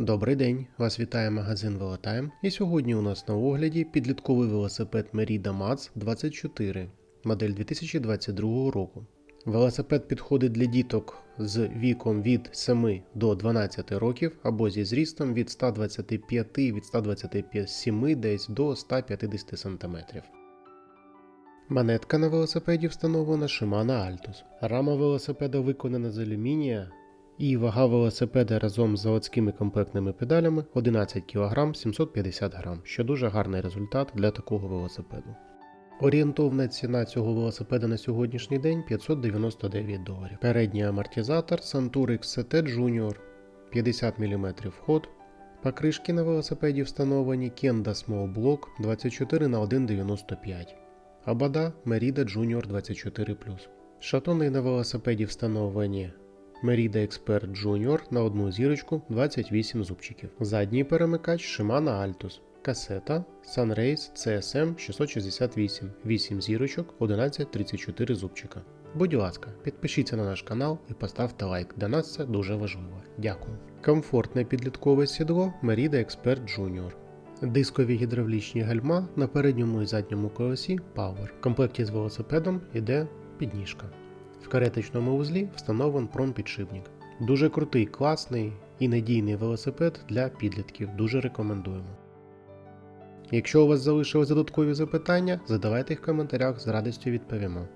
Добрий день! Вас вітає магазин Велотайм. І сьогодні у нас на огляді підлітковий велосипед Merida Mats 24, модель 2022 року. Велосипед підходить для діток з віком від 7 до 12 років або зі зрістом від 125 від 127 десь до 150 см. Манетка на велосипеді встановлена Shimano Altus. Рама велосипеда виконана з алюмінія, і вага велосипеда разом з заводськими комплектними педалями 11 кг 750 г, що дуже гарний результат для такого велосипеду. Орієнтовна ціна цього велосипеда на сьогоднішній день 599 доларів. Передній амортизатор Santur XCT Junior 50 мм ход. Покришки на велосипеді встановлені Kenda Small Block 24 на 1,95 Абада Merida Junior 24 Шатуни на велосипеді встановлені Merida Expert Junior на одну зірочку 28 зубчиків. Задній перемикач Shimano Altus. Касета Sunrace CSM 668 8 зірочок 1134 зубчика. Будь ласка, підпишіться на наш канал і поставте лайк. Для нас це дуже важливо. Дякую. Комфортне підліткове сідло Merida Expert Junior. Дискові гідравлічні гальма на передньому і задньому колесі Power. В комплекті з велосипедом йде підніжка. В кареточному вузлі встановлен промпідшипник. Дуже крутий, класний і надійний велосипед для підлітків. Дуже рекомендуємо. Якщо у вас залишились додаткові запитання, задавайте їх в коментарях, з радістю відповімо.